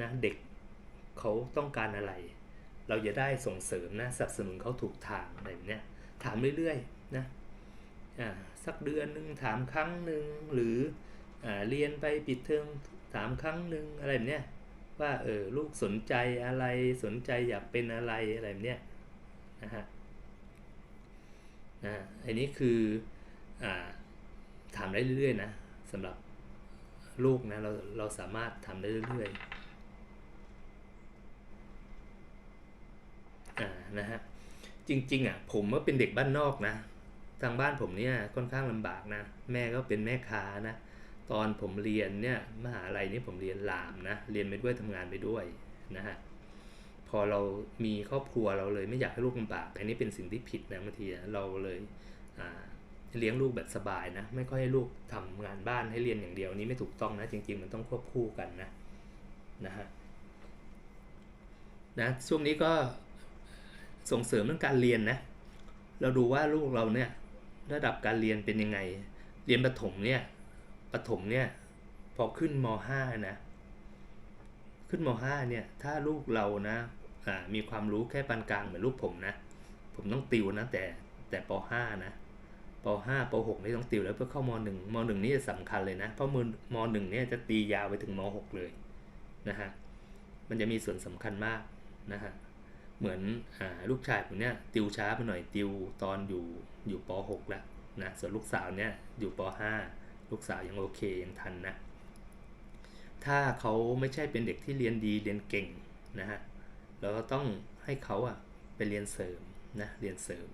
นะเด็กเขาต้องการอะไร เราจะได้ส่งเสริมนะสนับสนุนเขาถูกทางอะไรแบบเนี้ยถามเรื่อยๆนะอ่าสักเดือนหนึ่งถามครั้งหนึ่งหรืออ่าเรียนไปปิดเทอมถามครั้งหนึ่งอะไรแบบเนี้ยว่าเออลูกสนใจอะไรสนใจอยากเป็นอะไรอะไรแบบเนี้ยนะฮะนะอันนี้คืออ่าถามได้เรื่อยๆนะสำหรับลูกนะเราเราสามารถทำได้เรื่อยๆ อ่านะฮะจริงๆอะผมก็เป็นเด็กบ้านนอกนะ ทางบ้านผมเนี่ยค่อนข้างลำบากนะ แม่ก็เป็นแม่ค้านะ ตอนผมเรียนเนี่ยมหาลัยนี่ผมเรียนลามนะ เรียนไปด้วยทำงานไปด้วยนะฮะพอเรามีครอบครัวเราเลยไม่อยากให้ลูกลำบากอันนี้เป็นสิ่งที่ผิดนะบางทีเราเลยเลี้ยงลูกแบบสบายนะ ไม่ค่อยให้ลูกทำงานบ้านให้เรียนอย่างเดียวนี้ไม่ถูกต้องนะ จริง ๆ มันต้องควบคู่กันนะนะฮะนะช่วงนี้ก็ ส่งเสริมเรื่องการเรียนนะ เราดูว่าลูกเราเนี่ยระดับการเรียนเป็นยังไง เรียนประถมเนี่ยประถมเนี่ยพอขึ้นม .5 นะ ขึ้นม .5 เนี่ยถ้าลูกเรานะอ่ามีความรู้แค่ปานกลางเหมือนลูกผมนะ ผมต้องติวนะแต่แต่ป .5 นะป .5 ป .6 นี่ต้องติวแล้วเพื่อเข้าม .1 ม .1 นี่จะสำคัญเลยนะ เพราะมม .1 เนี่ยจะตียาวไปถึงม .6 เลยนะฮะ มันจะมีส่วนสำคัญมากนะฮะ เหมือนอลูกชายผมเนี่ยติวช้าไปหน่อยติวตอนอยู่อยู่ป .6 แล้วนะส่วนลูกสาวเนี่ยอยู่ป .5 ลูกสาวยังโอเคยังทันนะ ถ้าเขาไม่ใช่เป็นเด็กที่เรียนดีเรียนเก่งนะฮะเราก็ต้องให้เขาอะไปเรียนเสริมนะเรียนเสริม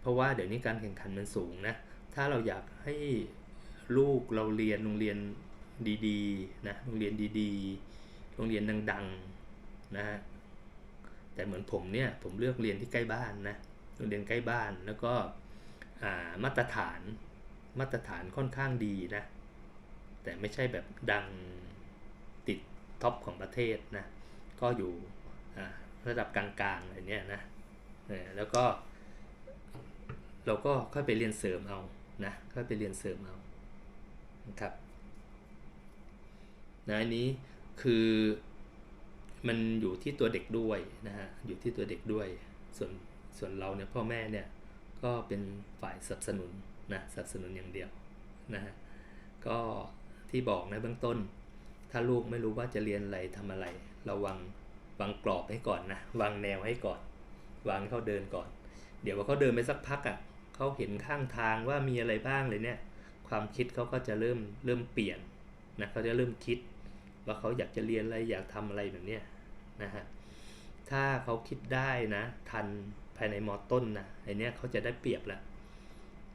เพราะว่าเดี๋ยวนี้การแข่งขันมันสูงนะถ้าเราอยากให้ลูกเราเรียนโรงเรียนดีๆนะโรงเรียนดีๆ โรงเรียนดังๆนะฮะ แต่เหมือนผมเนี่ยผมเลือกเรียนที่ใกล้บ้านนะเรียนใกล้บ้านแล้วก็มาตรฐานมาตรฐานค่อนข้างดีนะ แต่ไม่ใช่แบบดังติดท็อปของประเทศนะ ก็อยู่ระดับกลางๆอะไรเนี้ยนะแล้วก็ เราก็ค่อยไปเรียนเสริมเอานะค่อยไปเรียนเสริมเอานะครับนะอันนี้คือ มันอยู่ที่ตัวเด็กด้วยนะฮะอยู่ที่ตัวเด็กด้วย ส่วนส่วนเราเนี่ยพ่อแม่เนี่ยก็เป็นฝ่ายสนับสนุนนะสนับสนุนอย่างเดียวนะฮะก็ที่บอกนะเบื้องต้น ถ้าลูกไม่รู้ว่าจะเรียนอะไรทำอะไรเราวางวางกรอบให้ก่อนนะวางแนวให้ก่อน วางเขาเดินก่อน เดี๋ยวว่าเขาเดินไปสักพักอะ่ะเขาเห็นข้างทางว่ามีอะไรบ้างเลยเนี่ยความคิดเขาก็จะเริ่มเริ่มเปลี่ยนนะเขาจะเริ่มคิด ว่าเขาอยากจะเรียนอะไรอยากทำอะไรแบบเนี้ยนะฮะถ้าเขาคิดได้นะทันภายในมอต้นนะไอเนี้ยเขาจะได้เปรียบแล้ว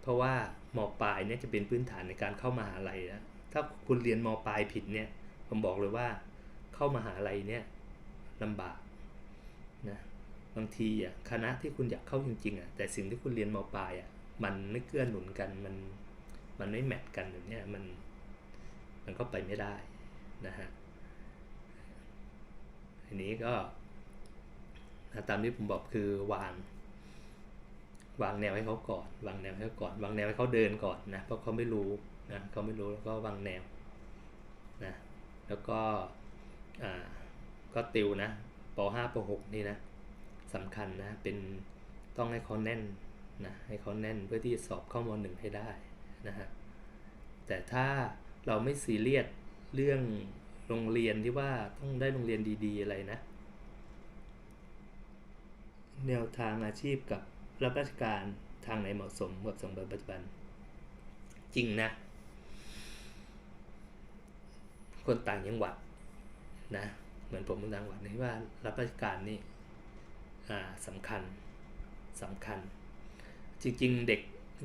เพราะว่ามปลายเนี่ยจะเป็นพื้นฐานในการเข้ามาหาลัยแล้วถ้าคุณเรียนมปลายผิดเนี่ยผมบอกเลยว่าเข้ามาหาลัยเนี่ยลำบากนะบางทีอะคณะที่คุณอยากเข้าจริงๆอะแต่สิ่งที่คุณเรียนมปลายอะมันไม่เกื้อหนุนกันมันมันไม่แมทกันแบบนี้มันมันก็ไปไม่ได้ นะฮะอันนี้ก็ตามที่ผมบอกคือวาง วางแนวให้เขาก่อน วางแนวให้เขาก่อน วางแนวให้เขาเดินก่อนนะเพราะเขาไม่รู้นะเขาไม่รู้แล้วก็วางแนวนะแล้วก็อ่าก็ติวนะป .5 ป .6 นี่นะสำคัญนะเป็นต้องให้เขาแน่นนะให้เขาแน่นเพื่อที่จะสอบเข้ามหนึ่งให้ได้นะฮะแต่ถ้าเราไม่ซีเรียส เรื่องโรงเรียนที่ว่าต้องได้โรงเรียนดี ๆ อะไรนะ แนวทางอาชีพกับรับราชการทางไหนเหมาะสมกับสังคมปัจจุบัน จริงนะ คนต่างจังหวัดนะ เหมือนผมคนต่างจังหวัดนี่ว่ารับราชการนี่สำคัญสำคัญ จริง ๆ เด็ก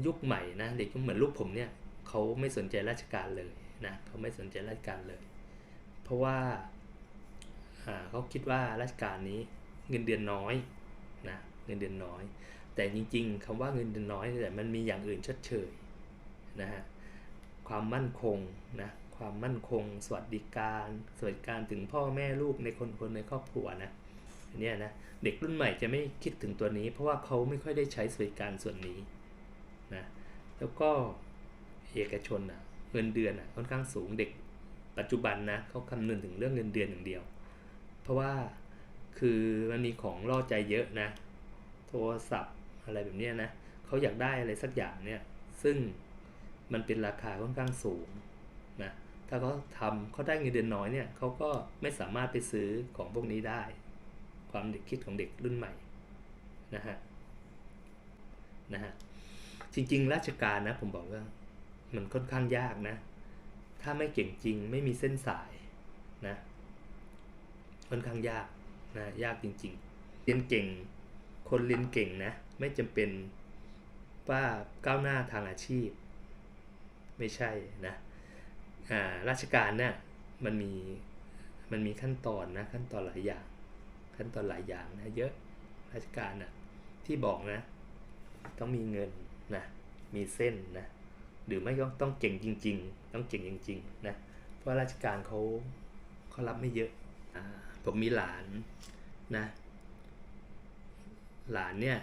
ยุคใหม่นะ เด็กเหมือนลูกผมเนี่ยเขาไม่สนใจราชการเลย นะเขาไม่สนใจราชการเลย เพราะว่าเขาคิดว่าราชการนี้เงินเดือนน้อยนะเงินเดือนน้อย แต่จริงๆคำว่าเงินเดือนน้อยแต่มันมีอย่างอื่นชดเชยนะฮะความมั่นคงนะความมั่นคง สวัสดิการสวัสดิการถึงพ่อแม่ลูกในคนคนในครอบครัวนะเน,นี่ยนะเด็กรุ่นใหม่จะไม่คิดถึงตัวนี้ เพราะว่าเขาไม่ค่อยได้ใช้สวัสดิการส่วนนี้นะแล้วก็เอกชนอะ เงินเดือนอะค่อนข้างสูงเด็กปัจจุบันนะเขาคำนึงถึงเรื่องเงินเดือนอย่างเดียว เพราะว่าคือมันมีของล่อใจเยอะนะ โทรศัพท์อะไรแบบนี้นะเขาอยากได้อะไรสักอย่างเนี่ยซึ่งมันเป็นราคาค่อนข้างสูงนะถ้าเขาทำเขาได้เงินเดือนน้อยเนี่ยเขาก็ไม่สามารถไปซื้อของพวกนี้ได้ ความเด็กคิดของเด็กรุ่นใหม่นะฮะนะฮะจริง ๆ ราชการนะผมบอกว่า มันค่อนข้างยากนะ ถ้าไม่เก่งจริงไม่มีเส้นสายนะ ค่อนข้างยากนะยากจริง ๆ เรียนเก่ง คนเรียนเก่งนะ ไม่จำเป็นว่าก้าวหน้าทางอาชีพ ไม่ใช่นะอ่าราชการเนี่ยมันมีมันมีขั้นตอนนะขั้นตอนหลายอย่าง ขั้นตอนหลายอย่างนะเยอะราชการนะ่ะที่บอกนะ ต้องมีเงินนะมีเส้นนะ หรือไม่ก็ต้องเก่งจริง ๆ ต้องเก่งจริงๆนะเพราะราชการเขาเขารับไม่เยอะผมมีหลานนะหลานเนี่ย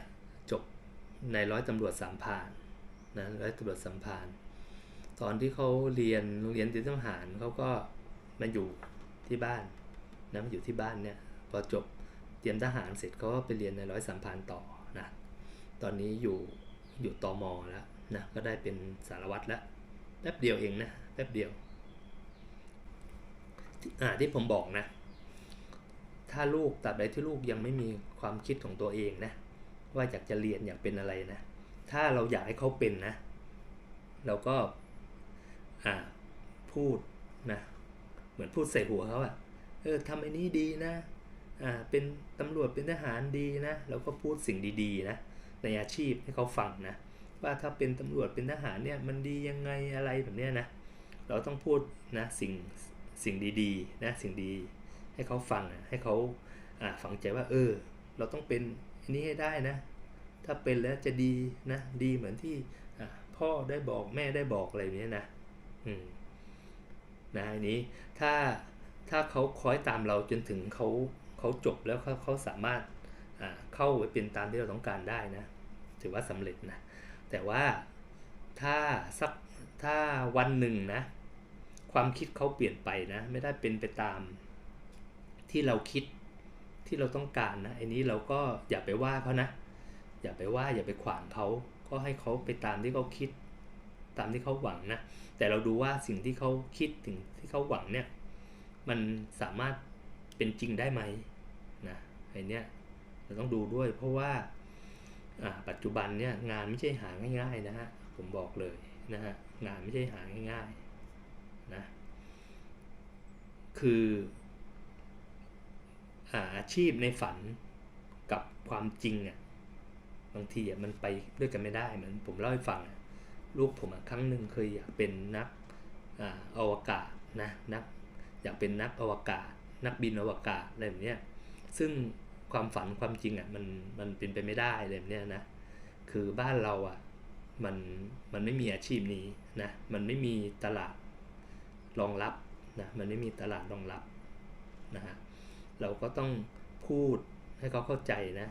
จบในร้อยตำรวจสามพานนะร้อยตำรวจสามพานตอนที่เขาเรียนโรงเรียนเตรียมทหารเขาก็มาอยู่ที่บ้านนะมาอยู่ที่บ้านเนี่ยพอจบเตรียมทหารเสร็จเขาก็ไปเรียนในร้อยสามพานต่อนะตอนนี้อยู่อยู่ตอมอแล้ว นะก็ได้เป็นสารวัตรแล้วแป๊บเดียวเองนะแป๊บเดียวอ่าที่ผมบอกนะ ถ้าลูกตัดใดที่ลูกยังไม่มีความคิดของตัวเองนะ ว่าอยากจะเรียนอยากเป็นอะไรนะ ถ้าเราอยากให้เขาเป็นนะ เราก็อ่าพูดนะเหมือนพูดใส่หัวเขาอะเออทำไอ้นี้ดีนะอ่าเป็นตำรวจเป็นทหารดีนะ เราก็พูดสิ่งดีๆนะในอาชีพให้เขาฟังนะ ว่าถ้าเป็นตำรวจเป็นทหารเนี่ยมันดียังไงอะไรแบบเนี้ยนะ เราต้องพูดนะสิ่งสิ่งดีๆนะสิ่งดีให้เขาฟังให้เขาอ่าฝังใจว่าเออ เราต้องเป็นอันนี้ให้ได้นะ ถ้าเป็นแล้วจะดีนะดีเหมือนที่พ่อได้บอกแม่ได้บอกอะไรแบบนี้นะอืมนะอันนี้ถ้าถ้าเขาคอยตามเราจนถึงเขาเขาจบแล้วเขาเขาสามารถเข้าไปเป็นตามที่เราต้องการได้นะ ถือว่าสำเร็จนะ แต่ว่าถ้าสักถ้าวันหนึ่งนะ ความคิดเขาเปลี่ยนไปนะ ไม่ได้เป็นไปตามที่เราคิดที่เราต้องการนะไอ้นี้เราก็อย่าไปว่าเขานะ อย่าไปว่าอย่าไปขวางเขาก็ให้เขาไปตามที่เขาคิด ตามที่เขาหวังนะ แต่เราดูว่าสิ่งที่เขาคิดถึงที่เขาหวังเนี่ย มันสามารถเป็นจริงได้ไหมนะไอ้นี้เราต้องดูด้วยเพราะว่า ปัจจุบันเนี่ยงานไม่ใช่หาง่ายๆนะฮะผมบอกเลยนะฮะงานไม่ใช่หาง่ายๆนะคืออาชีพในฝันกับความจริงอะบางทีอะมันไปด้วยกันไม่ได้เหมือนผมเล่าให้ฟังลูกผมครั้งหนึ่งเคยอยากเป็นนักอวกาศนะนักอยากเป็นนักอวกาศ นักบินอวกาศอะไรแบบนี้ซึ่ง ความฝันความจริงอะมันมันเป็นไปไม่ได้อะไรแบบนี้นะคือบ้านเราอะมันมันไม่มีอาชีพนี้นะมันไม่มีตลาดรองรับนะมันไม่มีตลาดรองรับนะฮะเราก็ต้องพูดให้เขาเข้าใจนะ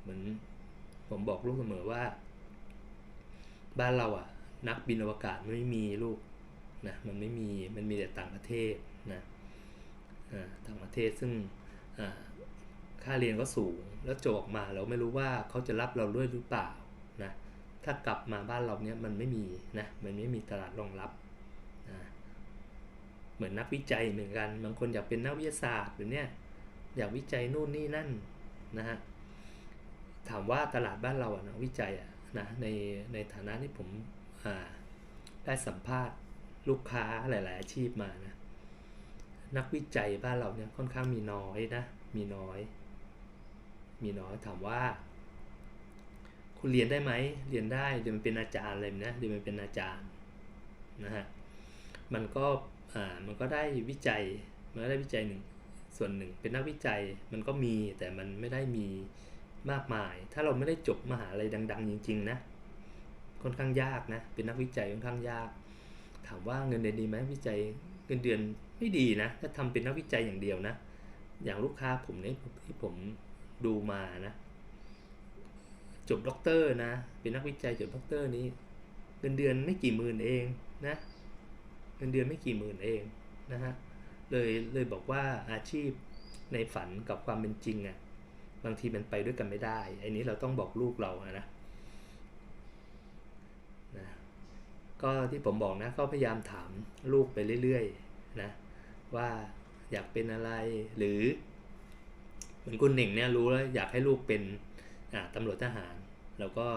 เหมือนผมบอกลูกเสมอว่า บ้านเราอะ นักบินอวกาศไม่มีลูกนะมันไม่มีมันมีแต่ต่างประเทศนะต่างประเทศซึ่ง ค่าเรียนก็สูง แล้วจบออกมาเราไม่รู้ว่าเขาจะรับเราด้วยหรือเปล่านะถ้ากลับมาบ้านเราเนี้ยมันไม่มีนะมันไม่มีตลาดรองรับนะเหมือนนักวิจัยเหมือนกันบางคนอยากเป็นนักวิทยาศาสตร์หรือเนี้ยอยากวิจัยนู่นนี่นั่นนะฮะถามว่าตลาดบ้านเราอะนะวิจัยอะนะในในฐานะที่ผมได้สัมภาษณ์ลูกค้าหลาย ๆ อาชีพมานะนักวิจัยบ้านเราเนี่ยค่อนข้างมีน้อยนะมีน้อย มีน้อยถามว่า คุณเรียนได้ไหมเรียนได้เดี๋ยวมันเป็นอาจารย์อะไรนะเดี๋ยวมันเป็นอาจารย์นะฮะมันก็อ่ามันก็ได้วิจัยมันก็ได้วิจัยหนึ่งส่วนหนึ่งเป็นนักวิจัยมันก็มีแต่มันไม่ได้มีมากมาย ถ้าเราไม่ได้จบมหาลัยดัง ๆ จริง ๆ นะค่อนข้างยากนะเป็นนักวิจัยค่อนข้างยาก ถามว่าเงินเดือนดีไหมวิจัยเงินเดือนไม่ดีนะถ้าทำเป็นนักวิจัยอย่างเดียวนะ อย่างลูกค้าผมเนี่ยที่ผม ดูมานะ จบด็อกเตอร์นะ เป็นนักวิจัยจบด็อกเตอร์นี้เงินเดือนไม่กี่หมื่นเองนะเงินเดือนไม่กี่หมื่นเองนะฮะเลยเลยบอกว่าอาชีพในฝันกับความเป็นจริงอะ่ะบางทีมันไปด้วยกันไม่ได้ไอ้นี้เราต้องบอกลูกเราอะนะนะก็ที่ผมบอกนะก็พยายามถามลูกไปเรื่อยๆนะว่าอยากเป็นอะไรหรือ เหมือนคุณหนึ่งเนี่ยรู้แล้วอยากให้ลูกเป็นตำรวจทหารเราก็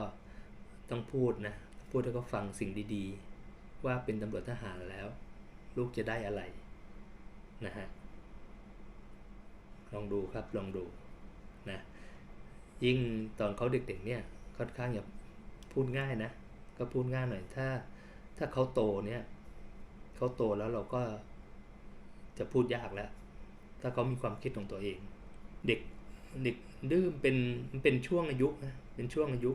ต้องพูดนะ พูดให้เขาฟังสิ่งดีๆ ว่าเป็นตำรวจทหารแล้ว ลูกจะได้อะไรนะฮะลองดูครับลองดูนะยิ่งตอนเขาเด็กๆเนี่ยค่อนข้างอย่าพูดง่ายนะ ก็พูดง่ายหน่อยถ้าถ้าเขาโตเนี่ยเขาโตแล้วเราก็จะพูดยากแล้ว ถ้าเขามีความคิดของตัวเอง เด็กเด็กดื้อเป็นเป็นช่วงอายุนะเป็นช่วงอายุ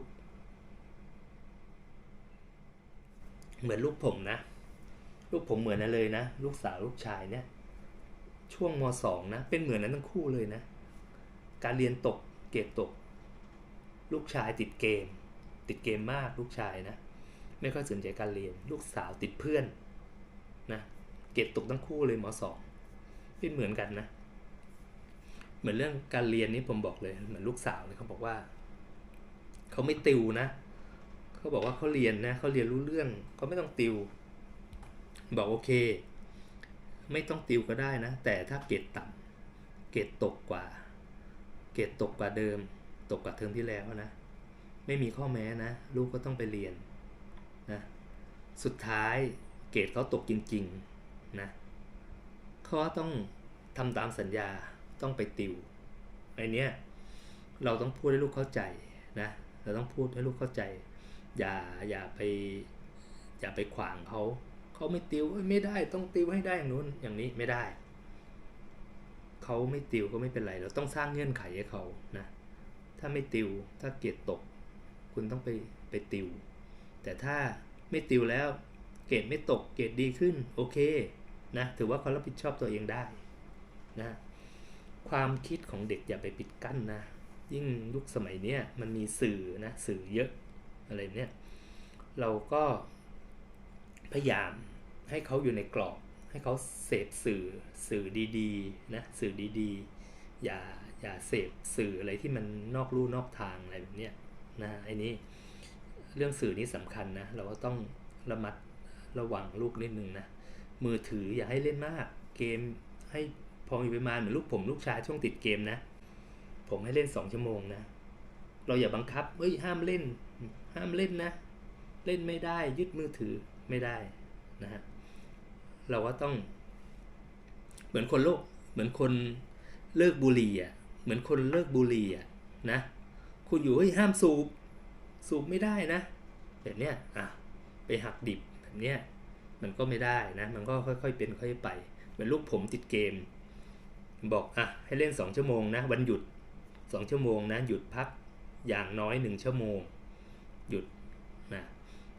เหมือนลูกผมนะ ลูกผมเหมือนนั่นเลยนะ ลูกสาวลูกชายเนี่ย ช่วงมสองนะ เป็นเหมือนนั้นทั้งคู่เลยนะ การเรียนตกเกรดตก ลูกชายติดเกม ติดเกมมากลูกชายนะ ไม่ค่อยสนใจการเรียน ลูกสาวติดเพื่อนนะ เกรดตกทั้งคู่เลยมสองเป็นเหมือนกันนะ เหมือนเรื่องการเรียนนี่ผมบอกเลยเหมือนลูกสาวเนี่ยเขาบอกว่าเขาไม่ติวนะเขาบอกว่าเขาเรียนนะเขาเรียนรู้เรื่องเขาไม่ต้องติว บอกโอเค ไม่ต้องติวก็ได้นะ แต่ถ้าเกรดต่ำเกรดตกกว่า เกรดตกกว่าเดิม ตกกว่าเทอมที่แล้วนะ ไม่มีข้อแม้นะ ลูกก็ต้องไปเรียนนะสุดท้ายเกรดเขาตกจริงๆนะเขาต้องทำตามสัญญา ต้องไปติวไอเนี้ยเราต้องพูดให้ลูกเข้าใจนะเราต้องพูดให้ลูกเข้าใจ อย่าอย่าไปอย่าไปขวางเขาเขาไม่ติวไม่ได้ต้องติวให้ได้อย่างนู้นอย่างนี้ไม่ได้เขาไม่ติวก็ไม่เป็นไร เราต้องสร้างเงื่อนไขให้เขานะถ้าไม่ติวถ้าเกียรดตก คุณต้องไปไปติว แต่ถ้าไม่ติวแล้วเกรดไม่ตกเกรดดีขึ้นโอเคนะถือว่าเขารับผิดชอบตัวเองได้นะ ความคิดของเด็กอย่าไปปิดกั้นนะ ยิ่งยุคสมัยเนี้ยมันมีสื่อนะสื่อเยอะอะไรเนี่ยเราก็พยายามให้เขาอยู่ในกรอบ ให้เขาเสพสื่อสื่อดีๆนะสื่อดีๆ อย่าอย่าเสพสื่ออะไรที่มันนอกลู่นอกทางอะไรแบบเนี้ยนะไอ้นี้เรื่องสื่อนี้สำคัญนะ เราก็ต้องระมัดระวังลูกนิดนึงนะ มือถืออย่าให้เล่นมาก เกมให้ พอมีประมาณเหมือนลูกผมลูกชายช่วงติดเกมนะ ผมให้เล่นสองชั่วโมงนะ เราอย่าบังคับเอ้ยห้ามเล่น ห้ามเล่นนะ เล่นไม่ได้ยึดมือถือไม่ได้นะฮะเราก็ต้อง เหมือนคนโลกเหมือนคนเลิกบุหรี่อะเหมือนคนเลิกบุหรี่อะนะ คุณอยู่เฮ้ยห้ามสูบสูบไม่ได้นะแบบเนี้ยอะไปหักดิบแบบเนี้ยมันก็ไม่ได้นะ มันก็ค่อยๆเป็นค่อยไป เหมือนลูกผมติดเกม บอกอะให้เล่นสองชั่วโมงนะวันหยุดสองชั่วโมงนะหยุดพักอย่างน้อยหนึ่งชั่วโมง หยุดนะ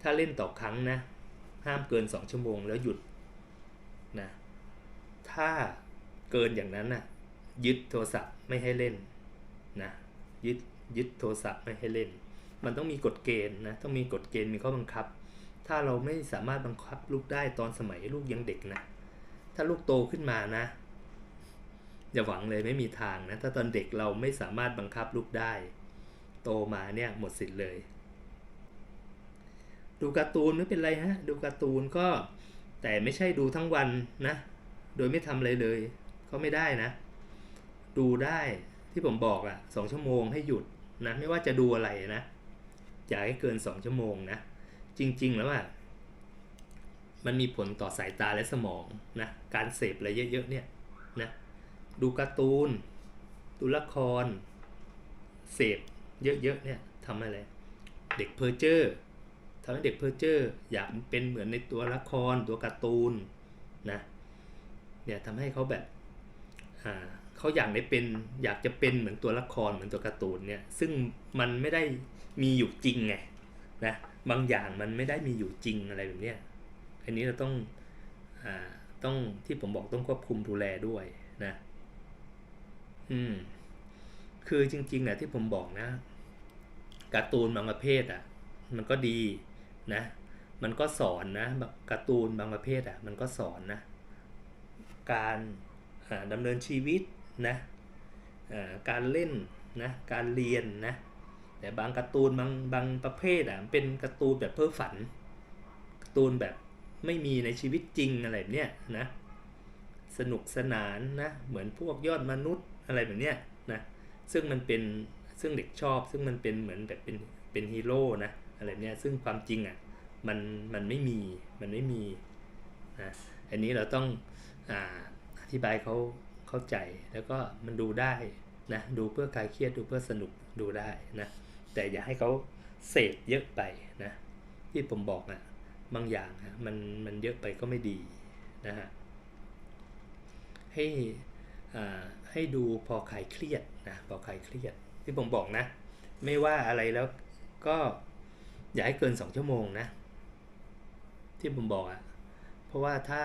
ถ้าเล่นต่อครั้งนะห้ามเกินสองชั่วโมงแล้วหยุดนะถ้าเกินอย่างนั้นนะ่ะยึดโทรศัพท์ไม่ให้เล่นนะยึดยึดโทรศัพท์ไม่ให้เล่น มันต้องมีกฎเกณฑ์นะต้องมีกฎเกณฑ์มีข้อบังคับ ถ้าเราไม่สามารถบังคับลูกได้ตอนสมัยลูกยังเด็กนะถ้าลูกโตขึ้นมานะ อย่าหวังเลยไม่มีทางนะ ถ้าตอนเด็กเราไม่สามารถบังคับลูกได้ โตมาเนี่ยหมดสิทธิ์เลย ดูการ์ตูนไม่เป็นไรฮะ ดูการ์ตูนก็แต่ไม่ใช่ดูทั้งวันนะ โดยไม่ทำอะไรเลย ก็ไม่ได้นะ ดูได้ที่ผมบอกอะ่ะสองชั่วโมงให้หยุดนะ ไม่ว่าจะดูอะไรนะอย่าให้เกินสองชั่วโมงนะ จริง ๆ แล้วอะมันมีผลต่อสายตาและสมองนะ การเสพอะไรเยอะๆเนี่ย ดูการ์ตูน ดูละคร เสพเยอะๆเนี่ยทำอะไร เด็กเพอร์เจอร์ทำให้เด็กเพอร์เจอร์อยากเป็นเหมือนในตัวละครตัวการ์ตูนนะเนี่ยทำให้เขาแบบอ่าเขาอยากได้เป็นอยากจะเป็นเหมือนตัวละครเหมือนตัวการ์ตูนเนี่ยซึ่งมันไม่ได้มีอยู่จริงไงนะบางอย่างมันไม่ได้มีอยู่จริงอะไรแบบเนี้ยอันนี้เราต้องอ่าต้องที่ผมบอกต้องควบคุมดูแลด้วย อืม คือจริงๆนะที่ผมบอกนะการ์ตูนบางประเภทอะ มันก็ดีนะ มันก็สอนนะแบบการ์ตูนบางประเภทอะ มันก็สอนนะ การดำเนินชีวิตนะการเล่นนะ การเรียนนะ แต่บางการ์ตูนบางบางประเภทอะเป็นการ์ตูนแบบเพ้อฝันการ์ตูนแบบไม่มีในชีวิตจริงอะไรแบบเนี้ยนะ สนุกสนานนะ เหมือนพวกยอดมนุษย์ อะไรแบบเนี้ยนะซึ่งมันเป็นซึ่งเด็กชอบ ซึ่งมันเป็นเหมือนแบบเป็นเป็นฮีโร่นะอะไรเนี้ยซึ่งความจริงอะมันมันไม่มีมันไม่มีนะอันนี้เราต้องออธิบายเขาเข้าใจแล้วก็มันดูได้นะดูเพื่อคลายเครียดดูเพื่อสนุกดูได้นะแต่อย่าให้เขาเสพเยอะไปนะที่ผมบอกอะบางอย่างอะมันมันเยอะไปก็ไม่ดีนะฮะให้ ให้ดูพอคลายเครียดนะพอคลายเครียดที่ผมบอกนะ ไม่ว่าอะไรแล้วก็อย่าให้เกิน 2 ชั่วโมงนะ ที่ผมบอกอะ่ะเพราะว่าถ้า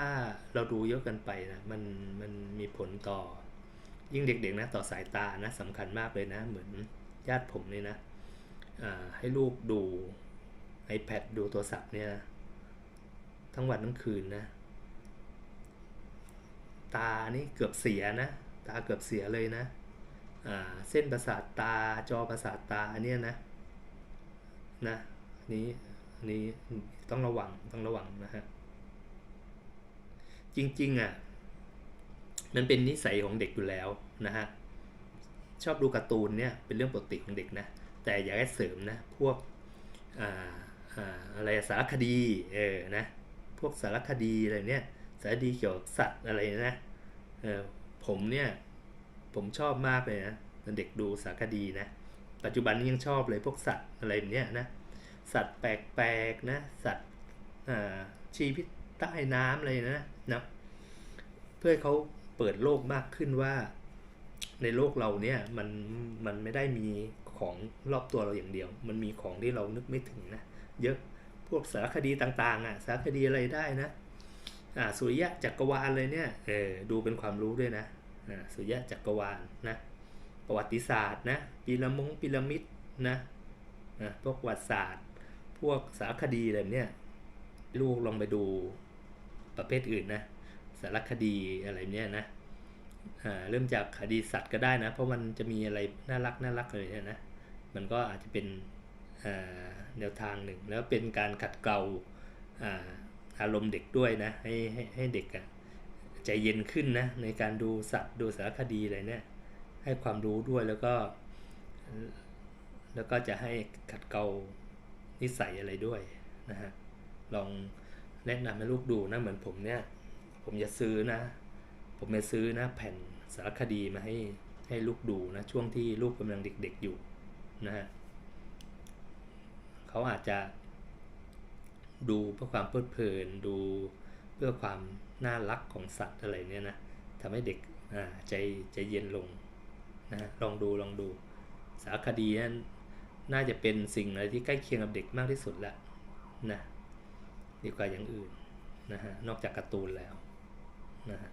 เราดูเยอะเกันไปนะมันมันมีผลต่อ ยิ่งเด็กๆนะต่อสายตานะสำคัญมากเลยนะ เหมือนญาติผมเลยนะให้ลูกดู iPad ดูโทรศัพท์เนี่ย ทั้งวันทั้งคืนนะ ตานี่เกือบเสียนะ ตาเกือบเสียเลยนะเส้นประสาทตาจอประสาทตาอันเนี้ยนะนะนี้นี้ต้องระวังต้องระวังนะฮะจริงๆอะมันเป็นนิสัยของเด็กอยู่แล้วนะฮะชอบดูการ์ตูนเนี่ยเป็นเรื่องปกติของเด็กนะแต่อย่าให้เสริมนะพวกอ่าอะไรสารคดีเออนะพวกสารคดีอะไรเนี่ยสารคดีเกี่ยวกับสัตว์อะไรนะ ผมเนี่ยผมชอบมากเลยนะเด็กดูสารคดีนะ ปัจจุบันนี้ยังชอบเลยพวกสัตว์อะไรแบบนี้นะ สัตว์แปลกๆนะ สัตว์ชีวิตใต้น้ำอะไรนะนะเพื่อเขาเปิดโลกมากขึ้นว่า ในโลกเราเนี่ยมันมันไม่ได้มีของรอบตัวเราอย่างเดียว มันมีของที่เรานึกไม่ถึงนะ เยอะพวกสารคดีต่างๆอะสารคดีอะไรได้นะ สุริยะจักรวาลเลยเนี่ยเออดูเป็นความรู้ด้วยนะอ่าสุริยะจักรวาลนะประวัติศาสตร์นะพีระมงพีระมิดนะนะพวกประวัติศาสตร์ พวกสารคดีอะไรเนี่ยลูกลองไปดูประเภทอื่นนะสารคดีอะไรเนี่ยนะเริ่มจากคดีสัตว์ก็ได้นะ เพราะมันจะมีอะไรน่ารักน่ารักเลยเนี่ยนะมันก็อาจจะเป็นแนวทางหนึ่ง แล้วเป็นการขัดเกลา อารมณ์เด็กด้วยนะ ให้ให้ให้เด็กอะใจเย็นขึ้นนะในการดูสัตว์ดูสารคดีอะไรเนี่ยให้ความรู้ด้วยแล้วก็ แล้วก็จะให้ขัดเกลานิสัยอะไรด้วยนะฮะลองแนะนำให้ลูกดูนะเหมือนผมเนี่ย ผมจะซื้อนะ ผมจะซื้อนะแผ่นสารคดีมาให้ให้ลูกดูนะช่วงที่ลูกกำลังเด็กๆอยู่นะฮะเขาอาจจะ ดูเพื่อความเพลิดเพลิน ดูเพื่อความน่ารักของสัตว์อะไรเนี่ยนะทำให้เด็กใจใจเย็นลงนะลองดูลองดู สารคดีนั้นน่าจะเป็นสิ่งอะไรที่ใกล้เคียงกับเด็กมากที่สุดละนะดีกว่าอย่างอื่นนะฮะนอกจากการ์ตูนแล้วนะฮะ